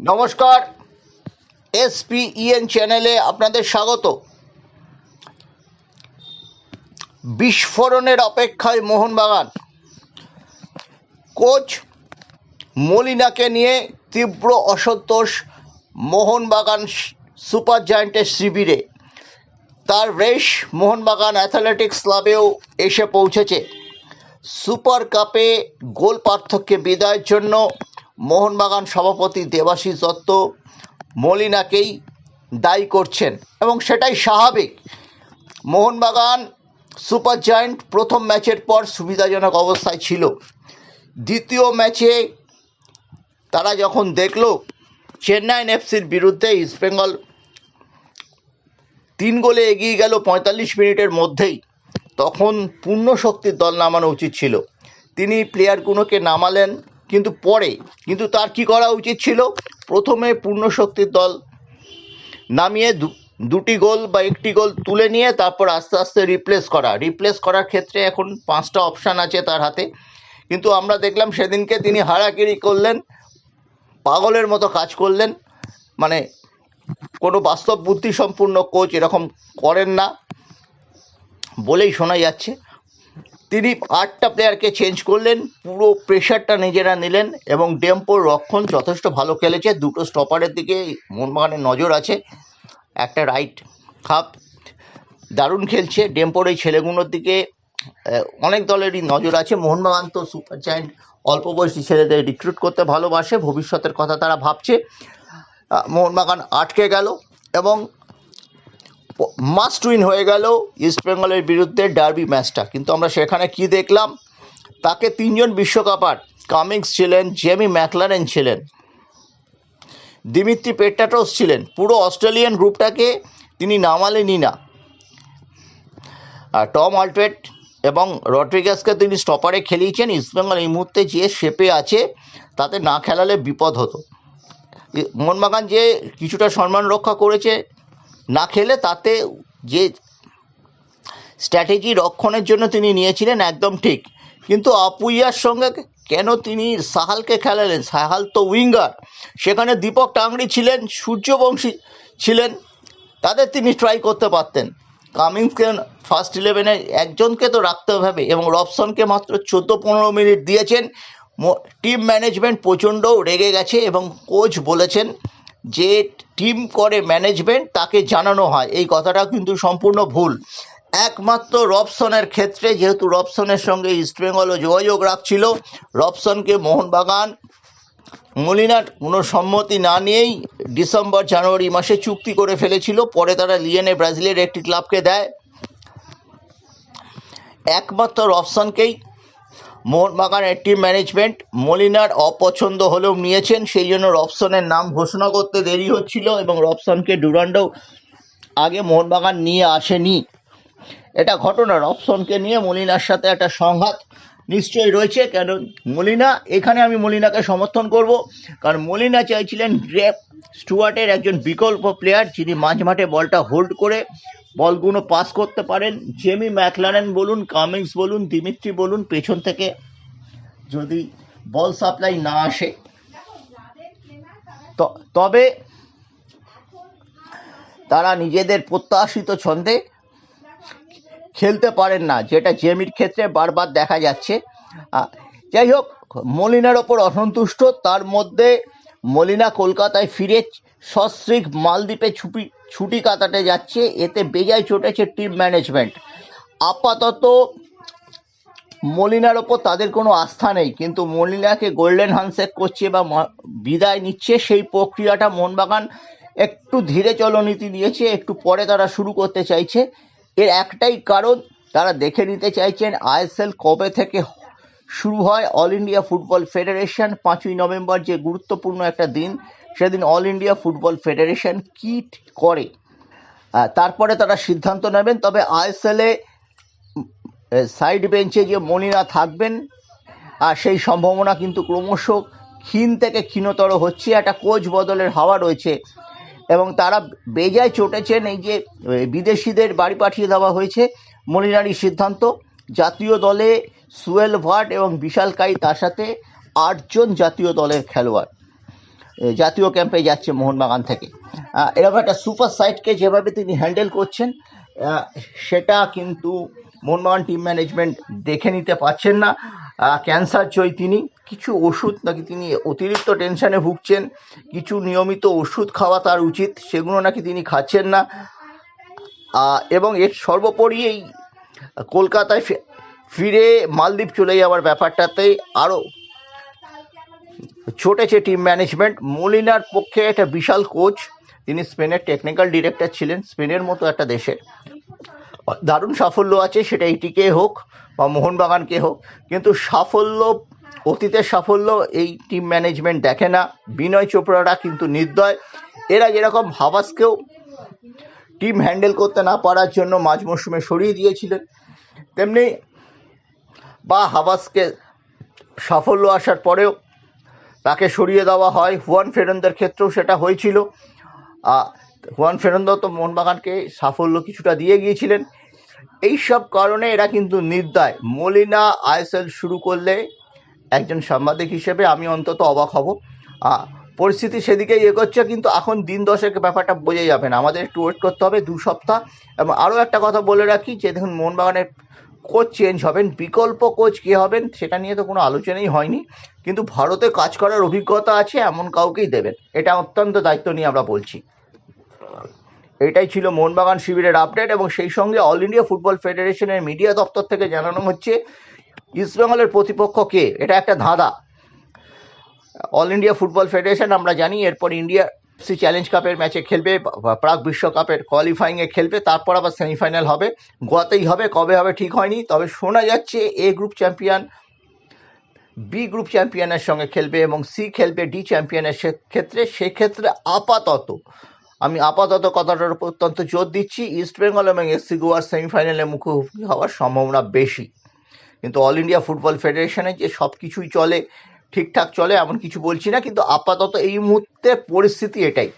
নমস্কার, এসপিইএন চ্যানেলে আপনাদের স্বাগত। বিস্ফোরণের অপেক্ষায় মোহনবাগান। কোচ মলিনাকে নিয়ে তীব্র অসন্তোষ মোহনবাগান সুপার জায়েন্টের শিবিরে। তার রেশ মোহনবাগান অ্যাথলেটিক্স ক্লাবেও এসে পৌঁছেছে। সুপার কাপে গোল পার্থক্যে বিদায়ের জন্য মোহনবাগান সভাপতি দেবাশিস দত্ত মলিনাকেই দায়ী করছেন এবং সেটাই স্বাভাবিক। মোহনবাগান সুপার জায়েন্ট প্রথম ম্যাচের পর সুবিধাজনক অবস্থায় ছিল। দ্বিতীয় ম্যাচে তারা যখন দেখল চেন্নাইন এফসির বিরুদ্ধে ইস্টবেঙ্গল তিন গোলে এগিয়ে গেল পঁয়তাল্লিশ মিনিটের মধ্যেই, তখন পূর্ণ শক্তির দল নামানো উচিত ছিল। তিনি প্লেয়ারগুলোকে নামালেন কিন্তু পরে, কিন্তু তার কি করা উচিত ছিল? প্রথমে পূর্ণ শক্তির দল নামিয়ে দুটি গোল বা একটি গোল তুলে নিয়ে তারপর আস্তে আস্তে রিপ্লেস করা। রিপ্লেস করার ক্ষেত্রে এখন পাঁচটা অপশান আছে তার হাতে। কিন্তু আমরা দেখলাম সেদিনকে তিনি হারাকিরি করলেন, পাগলের মতো কাজ করলেন। মানে কোনো বাস্তব বুদ্ধি সম্পূর্ণ কোচ এরকম করেন না বলেই শোনা যাচ্ছে। তিনি আটটা প্লেয়ারকে চেঞ্জ করলেন, পুরো প্রেশারটা নিজেরা নিলেন এবং ডেম্পোর রক্ষণ যথেষ্ট ভালো খেলেছে। দুটো স্টপারের দিকে মোহনবাগানের নজর আছে, একটা রাইট হাফ দারুণ খেলছে। ডেম্পোর এই ছেলেগুলোর দিকে অনেক দলেরই নজর আছে। মোহনবাগান তো সুপার জায়েন্ট অল্প বয়সী ছেলেদের রিক্রুট করতে ভালোবাসে। ভবিষ্যতের কথা তারা ভাবছে। মোহনবাগান আটকে গেল এবং মাস্ট উইন হয়ে গেল ইস্টবেঙ্গলের বিরুদ্ধে ডার্বি ম্যাচটা কিন্তু আমরা সেখানে কি দেখলাম? তাকে তিনজন বিশ্বকাপার কামিংস ছিলেন জেমি ম্যাকলারেন ছিলেন দিমিত্রি পেট্টাটোস ছিলেন। পুরো অস্ট্রেলিয়ান গ্রুপটাকে তিনি নামালেনই না। আর টম আলট্রেট এবং রড্রিগাসকে তিনি স্টপারে খেলিয়েছেন। ইস্টবেঙ্গল এই মুহূর্তে যে শেপে আছে, তাতে না খেলালে বিপদ হতো। মোহনবাগান যে কিছুটা সম্মান রক্ষা করেছে না খেলে তাতে যে স্ট্র্যাটেজি রক্ষণের জন্য তিনি নিয়েছিলেন একদম ঠিক। কিন্তু আপুইয়ার সঙ্গে কেন তিনি সাহালকে খেলালেন? সাহাল তো উইঙ্গার। সেখানে দীপক টাংরি ছিলেন, সূর্যবংশী ছিলেন, তাদের তিনি ট্রাই করতে পারতেন। কামিংসকে ফার্স্ট ইলেভেনে একজনকে তো রাখতে হবে এবং রবসনকে মাত্র চোদ্দ পনেরো মিনিট দিয়েছেন। টিম ম্যানেজমেন্ট প্রচণ্ড রেগে গেছে এবং কোচ বলেছেন যে টিম করে ম্যানেজমেন্ট তাকে জানানো হয়। এই কথাটা কিন্তু সম্পূর্ণ ভুল। একমাত্র রবসনের ক্ষেত্রে যেহেতু রবসনের সঙ্গে ইস্টবেঙ্গলও যোগাযোগ রাখছিল, রবসনকে মোহনবাগান মলিনার কোনো সম্মতি না নিয়েই ডিসেম্বর, জানুয়ারি মাসে চুক্তি করে ফেলেছিল। পরে তারা লিয়েনে ব্রাজিলের একটি ক্লাবকে দেয়। একমাত্র রবসনকেই মোহনবাগানের টিম ম্যানেজমেন্ট মলিনার অপছন্দ হলেও নিয়েছেন, সেই জন্য রবসনের নাম ঘোষণা করতে দেরি হচ্ছিল এবং রবসনকে ডুরান্ডও আগে মোহনবাগান নিয়ে আসেনি। এটা ঘটনা রবসনকে নিয়ে মলিনার সাথে একটা সংঘাত নিশ্চয়ই রয়েছে, কেন? মলিনা, এখানে আমি মলিনাকে সমর্থন করব, কারণ মলিনা চাইছিলেন গ্রেপ স্টুয়ার্টের একজন বিকল্প প্লেয়ার যিনি মাঝ মাঠে বলটা হোল্ড করে বলগুলো পাস করতে পারেন। জেমি ম্যাকলারেন বলুন কামিংস বলুন দিমিত্রি বলুন, পেছন থেকে যদি বল সাপ্লাই না আসে। তবে তারা নিজেদের প্রত্যাশিত ছন্দে খেলতে পারেন না, যেটা জেমির ক্ষেত্রে বারবার দেখা যাচ্ছে। যাই হোক, মলিনার ওপর অসন্তুষ্ট, তার মধ্যে মলিনা কলকাতায় ফিরে সস্ত্রিক মালদ্বীপে ছুটি ছুটি কাটাতে যাচ্ছে। এতে বেজায় চটেছে টিম ম্যানেজমেন্ট আপাতত মলিনার ওপর তাদের কোনো আস্থা নেই, কিন্তু মলিনাকে গোল্ডেন হ্যান্ডশেক করছে বা বিদায় নিচ্ছে। সেই প্রক্রিয়াটা মোহনবাগান একটু ধীরে চলনীতি নিয়েছে, একটু পরে তারা শুরু করতে চাইছে। এর একটাই কারণ, তারা দেখে নিতে চাইছেন আইএসএল কবে থেকে শুরু হয় অল ইন্ডিয়া ফুটবল ফেডারেশন পাঁচই নভেম্বর যে গুরুত্বপূর্ণ একটা দিন, সেদিন অল ইন্ডিয়া ফুটবল ফেডারেশন কি করে? তারপরে তারা সিদ্ধান্ত নেবেন, তবে আইএসএলে সাইড বেঞ্চে যে মনিরা থাকবেন, আর সেই সম্ভাবনা কিন্তু ক্রমশ ক্ষীণ থেকে ক্ষীণতর হচ্ছে, একটা কোচ বদলের হাওয়া রয়েছে। এবং তারা বেজায় চটেছেন এই যে বিদেশিদের বাড়ি পাঠিয়ে দেওয়া হয়েছে মনিরারই সিদ্ধান্ত। জাতীয় দলে সুয়েল ভাট এবং বিশাল কাই তার সাথে আটজন জাতীয় দলের খেলোয়াড়। জাতীয় ক্যাম্পে যাচ্ছে মোহনবাগান থেকে। এরকম একটা সুপার সাইটকে যেভাবে তিনি হ্যান্ডেল করছেন সেটা কিন্তু মোহনবাগান টিম ম্যানেজমেন্ট দেখে নিতে পারছেন না। ক্যান্সার জয়ী তিনি, কিছু ওষুধ নাকি তিনি অতিরিক্ত টেনশানে ভুগছেন, কিছু নিয়মিত ওষুধ খাওয়া তার উচিত, সেগুলো নাকি তিনি খাচ্ছেন না। এবং এর সর্বোপরি এই কলকাতায় ফিরে মালদ্বীপ চলে যাওয়ার ব্যাপারটাতে আরও ছুটেছে টিম ম্যানেজমেন্ট মলিনার পক্ষে একটা বিশাল কোচ তিনি স্পেনের টেকনিক্যাল ডিরেক্টর ছিলেন, স্পেনের মতো একটা দেশে। দারুণ সাফল্য আছে, সেটা এইটিকে হোক বা মোহনবাগানকে হোক, কিন্তু সাফল্য, অতীতের সাফল্য এই টিম ম্যানেজমেন্ট দেখে না। বিনয় চোপড়ারা কিন্তু নির্দয়। এরা যেরকম হাবাসকেও টিম হ্যান্ডেল করতে না পারার জন্য মাঝ মরশুমে সরিয়ে দিয়েছিলেন, তেমনি বা হাবাসকে সাফল্য আসার পরেও তাকে সরিয়ে দেওয়া হয়। হুয়ান ফেরন্দের ক্ষেত্রেও সেটা হয়েছিল। হুয়ান ফেরন্দ তো মোহনবাগানকে সাফল্য কিছুটা দিয়ে গিয়েছিলেন। এই সব কারণে এরা কিন্তু নির্দয়। মলিনা আইএসএল শুরু করলে একজন সাংবাদিক হিসেবে আমি অন্তত অবাক হব। পরিস্থিতি সেদিকেই এগোচ্ছে, কিন্তু এখন দিন দশেক ব্যাপারটা বোঝা যাবে না। আমাদের একটু ওয়েট করতে হবে, দু সপ্তাহ। এবং আরও একটা কথা বলে রাখি যে, দেখুন, মোহনবাগানের কোচ চেঞ্জ হবেন, বিকল্প কোচ কে হবেন, সেটা নিয়ে তো কোনো আলোচনাই হয়নি। কিন্তু ভারতে কাজ করার অভিজ্ঞতা আছে, এমন কাউকেই দেবেন। এটা অত্যন্ত দায়িত্ব নিয়ে আমরা বলছি। এটাই ছিল মোহনবাগান শিবিরের আপডেট এবং সেই সঙ্গে অল ইন্ডিয়া ফুটবল ফেডারেশনের মিডিয়া দপ্তর থেকে জানানো হচ্ছে ইস্টবেঙ্গলের প্রতিপক্ষ কে? এটা একটা ধাঁধা। অল ইন্ডিয়া ফুটবল ফেডারেশন আমরা জানি, এরপর ইন্ডিয়া সি চ্যালেঞ্জ কাপের ম্যাচে খেলবে প্রাক বিশ্বকাপের কোয়ালিফাইংয়ে খেলবে, তারপর আবার সেমিফাইনাল হবে। গোয়াতেই হবে, কবে হবে ঠিক হয়নি। তবে শোনা যাচ্ছে A group champion B group চ্যাম্পিয়নের সঙ্গে খেলবে এবং সি খেলবে ডি চ্যাম্পিয়নের ক্ষেত্রে, সেক্ষেত্রে আপাতত, আমি আপাতত কথাটার উপর অত্যন্ত জোর দিচ্ছি ইস্টবেঙ্গল এবং এসসি গোয়ার সেমিফাইনালে মুখোমুখি হওয়ার সম্ভাবনা বেশি। কিন্তু অল ইন্ডিয়া ফুটবল ফেডারেশনে যে সব কিছুই চলে ঠিকঠাক চলে এমন কিছু বলছি না কিন্তু আপাতত এই মুহূর্তে পরিস্থিতি এটাই।